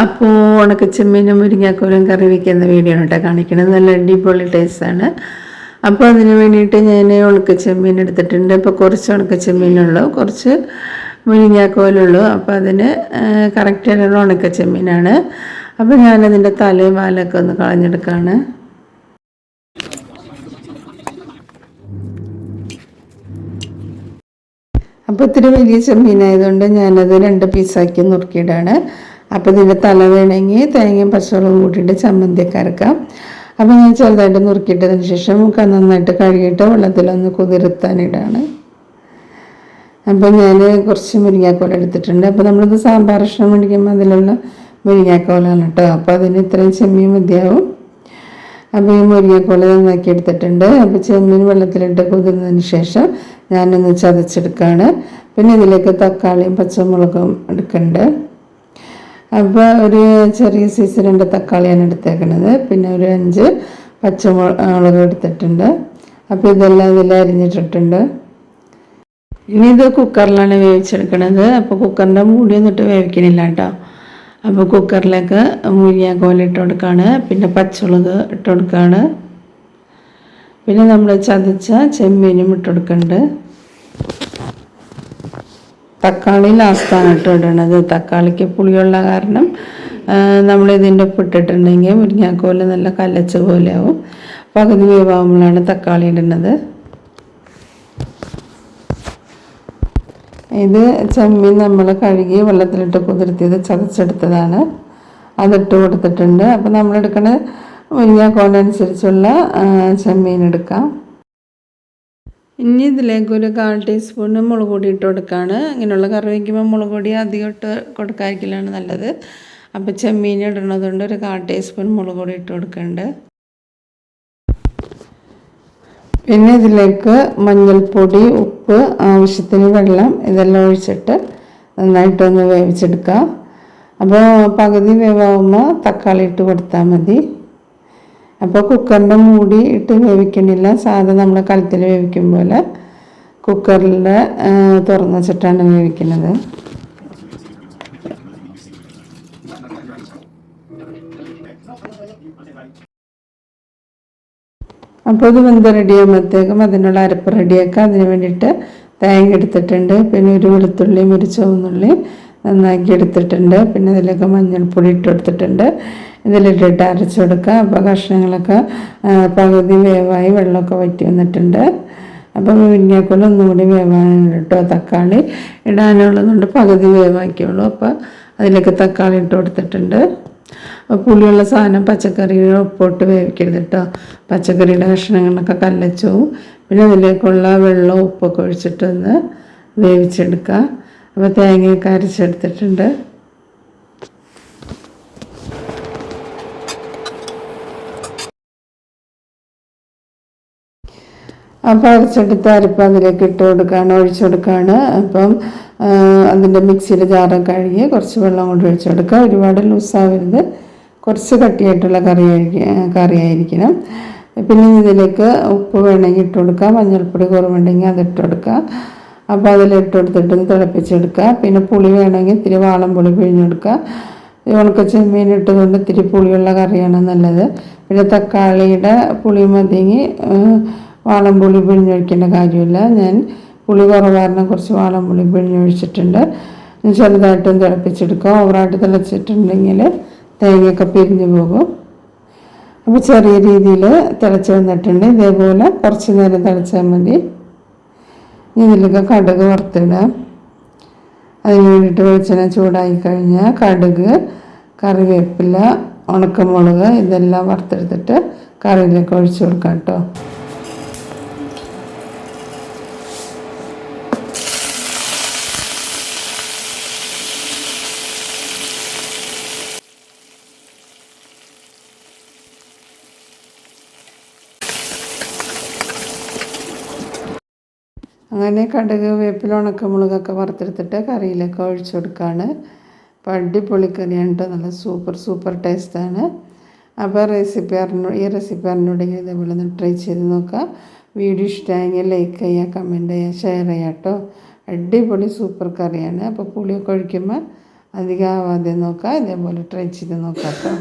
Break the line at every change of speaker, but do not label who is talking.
അപ്പോൾ ഉണക്കച്ചെമ്മീനും മുരിങ്ങാക്കോലും കറി വയ്ക്കുന്ന വീഡിയോ കേട്ടോ കാണിക്കുന്നത് നല്ല അടിപൊളി ടേസ്റ്റാണ് അപ്പോൾ അതിന് വേണ്ടിയിട്ട് ഞാൻ ഉണക്കച്ചെമ്മീൻ എടുത്തിട്ടുണ്ട്. ഇപ്പോൾ കുറച്ച് ഉണക്കച്ചെമ്മീനുള്ളൂ കുറച്ച് മുരിങ്ങാക്കോലുള്ളൂ അപ്പോൾ അതിന് കറക്റ്റായിട്ടുള്ള ഉണക്കച്ചെമ്മീനാണ് അപ്പോൾ ഞാനതിന്റെ തലയും വാലൊക്കെ ഒന്ന് കളഞ്ഞെടുക്കുകയാണ് അപ്പോൾ ഇത്തിരി വലിയ ചെമ്മീനായതുകൊണ്ട് ഞാനത് രണ്ട് പീസാക്കി നുറുക്കിയിടാണ്. അപ്പോൾ ഇതിന്റെ തല വേണമെങ്കിൽ തേങ്ങയും പച്ചവെള്ളവും കൂട്ടിയിട്ട് ചമ്മന്തിയൊക്കെ അരക്കാം. അപ്പോൾ ഞാൻ ചെറുതായിട്ട് നുറുക്കിയിട്ടതിന് ശേഷം നന്നായിട്ട് കഴുകിയിട്ട് വെള്ളത്തിലൊന്ന് കുതിർത്താനിടാണ്. അപ്പോൾ ഞാൻ കുറച്ച് മുരിങ്ങാക്കോല എടുത്തിട്ടുണ്ട്. അപ്പോൾ നമ്മളിത് സാമ്പാർ ഇഷ്ടം മേടിക്കുമ്പോൾ അതിലുള്ള മുരിങ്ങാക്കോലാണ് കേട്ടോ. അപ്പോൾ അതിന് ഇത്രയും ചെമ്മീൻ മതിയാവും. അപ്പോൾ ഈ മുരിങ്ങക്കോല നന്നാക്കി എടുത്തിട്ടുണ്ട്. അപ്പോൾ ചെമ്മീൻ വെള്ളത്തിലിട്ട് കുതിർന്നതിന് ശേഷം ഞാനൊന്ന് ചതച്ചെടുക്കുകയാണ് പിന്നെ ഇതിലേക്ക് തക്കാളിയും പച്ചമുളകും എടുക്കുന്നുണ്ട് അപ്പോൾ ഒരു ചെറിയ സൈസ് രണ്ട് തക്കാളിയാണ് എടുത്തേക്കുന്നത് പിന്നെ ഒരു അഞ്ച് പച്ചമുളക് എടുത്തിട്ടുണ്ട്. അപ്പോൾ ഇതെല്ലാം ഇതിൽ അരിഞ്ഞിട്ടിട്ടുണ്ട്. ഇനി ഇത് കുക്കറിലാണ് വേവിച്ചെടുക്കണത്. അപ്പോൾ കുക്കറിന്റെ മൂടി ഒന്നിട്ട് വേവിക്കണില്ല കേട്ടോ. അപ്പോൾ കുക്കറിലേക്ക് മുരിങ്ങാക്കോല ഇട്ട് കൊടുക്കുകയാണ് പിന്നെ പച്ചമുളക് ഇട്ട് കൊടുക്കുകയാണ് പിന്നെ നമ്മൾ ചതച്ച ചെമ്മീനും ഇട്ട് കൊടുക്കുന്നുണ്ട് തക്കാളി ലാസ്റ്റാണ് ഇട്ട് ഇടണത്. തക്കാളിക്ക് പുളിയുള്ള കാരണം നമ്മൾ ഇതിന്റെ ഉപ്പ് ഇട്ടിട്ടുണ്ടെങ്കിൽ മുരിങ്ങാക്കോൽ നല്ല കലച്ച പോലെ ആവും പകുതി വേവാകുമ്പോഴാണ് തക്കാളി ഇടുന്നത്. ഇത് ചെമ്മീൻ നമ്മൾ കഴുകി വെള്ളത്തിലിട്ട് കുതിർത്തിയത് ചതച്ചെടുത്തതാണ്. അതിട്ട് കൊടുത്തിട്ടുണ്ട്. അപ്പോൾ നമ്മളെടുക്കണ മുരിങ്ങാക്കോലനുസരിച്ചുള്ള ചെമ്മീൻ എടുക്കാം. ഇനി ഇതിലേക്ക് ഒരു കാൽ ടീസ്പൂണ് മുളക് പൊടി ഇട്ട് കൊടുക്കുകയാണ് ഇങ്ങനെയുള്ള കറി വയ്ക്കുമ്പോൾ മുളക് പൊടി അധികം ഇട്ട് കൊടുക്കാതിരിക്കലാണ് നല്ലത്. അപ്പോൾ ചെമ്മീൻ ഇടുന്നതുകൊണ്ട് ഒരു കാൽ ടീസ്പൂൺ മുളക് പൊടി ഇട്ട് കൊടുക്കുന്നുണ്ട് പിന്നെ ഇതിലേക്ക് മഞ്ഞൾപ്പൊടി ഉപ്പ് ആവശ്യത്തിന് വെള്ളം ഇതെല്ലാം ഒഴിച്ചിട്ട് നന്നായിട്ടൊന്ന് വേവിച്ചെടുക്കുക അപ്പോൾ പകുതി വേവാകുമ്പോൾ തക്കാളി ഇട്ട് കൊടുത്താൽ മതി. അപ്പോൾ കുക്കറിന്റെ മൂടി ഇട്ട് വേവിക്കണില്ല. സാധാ നമ്മൾ കലത്തിൽ വേവിക്കും പോലെ കുക്കറിൽ തുറന്ന് വെച്ചിട്ടാണ് വേവിക്കുന്നത്. അപ്പോൾ ഇത് വെന്ത് റെഡിയാകുമ്പോഴത്തേക്കും അതിനുള്ള അരപ്പ് റെഡിയാക്കുക അതിന് വേണ്ടിയിട്ട് തേങ്ങ എടുത്തിട്ടുണ്ട്. പിന്നെ ഒരു വെളുത്തുള്ളിയും ഒരു ചുവന്നുള്ളി നന്നാക്കി എടുത്തിട്ടുണ്ട്. പിന്നെ ഇതിലേക്ക് മഞ്ഞൾപ്പൊടി ഇട്ട് കൊടുത്തിട്ടുണ്ട്. ഇതിലിട്ടിട്ട് അരച്ചെടുക്കുക അപ്പോൾ കഷ്ണങ്ങളൊക്കെ പകുതി വേവായി വെള്ളമൊക്കെ വറ്റി വന്നിട്ടുണ്ട്. അപ്പോൾ മുരിങ്ങാക്കോല ഒന്നുകൂടി വേവാനുണ്ട് തക്കാളി ഇടാനുള്ളതുകൊണ്ട് പകുതി വേവാക്കിയുള്ളൂ. അപ്പോൾ അതിലേക്ക് തക്കാളി ഇട്ട് കൊടുത്തിട്ടുണ്ട്. പുളിയുള്ള സാധനം പച്ചക്കറിയുടെ ഉപ്പോട്ട് വേവിക്കരുത് കേട്ടോ. പച്ചക്കറിയുടെ കഷ്ണങ്ങളൊക്കെ കല്ലച്ചു പിന്നെ അതിലേക്കുള്ള വെള്ളം ഉപ്പൊക്കെ ഒഴിച്ചിട്ടൊന്ന് വേവിച്ചെടുക്കുക. അപ്പോൾ തേങ്ങയൊക്കെ അരച്ചെടുത്തിട്ടുണ്ട്. അപ്പോൾ അരച്ചെടുത്ത് അരപ്പ് അതിലേക്ക് ഇട്ട് കൊടുക്കുകയാണ് ഒഴിച്ചു കൊടുക്കുകയാണ് അപ്പം അതിന്റെ മിക്സിയിൽ ജാറം കഴുകി കുറച്ച് വെള്ളം കൊണ്ട് ഒഴിച്ചു കൊടുക്കുക ഒരുപാട് ലൂസാവരുത്. കുറച്ച് കട്ടിയായിട്ടുള്ള കറി കറിയായിരിക്കണം. പിന്നെ ഇതിലേക്ക് ഉപ്പ് വേണമെങ്കിൽ ഇട്ട് കൊടുക്കുക മഞ്ഞൾപ്പൊടി കുറവുണ്ടെങ്കിൽ അത് ഇട്ട് കൊടുക്കുക അപ്പോൾ അതിലിട്ട് കൊടുത്തിട്ട് തിളപ്പിച്ചെടുക്കുക. പിന്നെ പുളി വേണമെങ്കിൽ ഇത്തിരി വാളം പുളി പിഴിഞ്ഞെടുക്കുക. ഉണക്ക ചെമ്മീൻ ഇട്ടുകൊണ്ട് ഇത്തിരി പുളിയുള്ള കറിയാണ് നല്ലത്. പിന്നെ തക്കാളിയുടെ പുളി മതിങ്ങി വാളം പുളി പിഴിഞ്ഞൊഴിക്കേണ്ട കാര്യമില്ല. ഞാൻ പുളി കുറവാറിനെ കുറച്ച് വാളം പുളി പിഴിഞ്ഞൊഴിച്ചിട്ടുണ്ട്. ചെറുതായിട്ടും തിളപ്പിച്ചെടുക്കുക. ഓവറായിട്ട് തിളച്ചിട്ടുണ്ടെങ്കിൽ തേങ്ങയൊക്കെ പിരിഞ്ഞു പോകും. അപ്പോൾ ചെറിയ രീതിയിൽ തിളച്ച് വന്നിട്ടുണ്ട്. ഇതേപോലെ കുറച്ച് നേരം തിളച്ചാൽ മതി. ഇതിലൊക്കെ കടുക് വറുത്തിടാം അതിന് വേണ്ടിയിട്ട് വെളിച്ചെണ്ണ ചൂടായി കഴിഞ്ഞാൽ കടുക് കറിവേപ്പില ഉണക്കമുളക് ഇതെല്ലാം വറുത്തെടുത്തിട്ട് കറിയിലേക്ക് ഒഴിച്ചു കൊടുക്കാം കേട്ടോ. അങ്ങനെ കടുക് വേപ്പില ഉണക്കമുളകൊക്കെ വറുത്തെടുത്തിട്ട് കറിയിലൊക്കെ ഒഴിച്ചു കൊടുക്കുകയാണ് അപ്പോൾ അടിപൊളി കറിയാണ് കേട്ടോ നല്ല സൂപ്പർ സൂപ്പർ ടേസ്റ്റാണ്. അപ്പോൾ റെസിപ്പി അറിഞ്ഞു ഈ റെസിപ്പി അറിഞ്ഞുണ്ടെങ്കിൽ ഇതേപോലെ ഒന്ന് ട്രൈ ചെയ്ത് നോക്കുക. വീഡിയോ ഇഷ്ടമായെങ്കിൽ ലൈക്ക് ചെയ്യുക കമന്റ് ചെയ്യുക ഷെയർ ചെയ്യുക കേട്ടോ അടിപൊളി സൂപ്പർ കറിയാണ്. അപ്പോൾ പുളിയൊക്കെ ഒഴിക്കുമ്പോൾ അധികം ആവാതെ നോക്കുക. ഇതേപോലെ ട്രൈ ചെയ്ത് നോക്കാം കേട്ടോ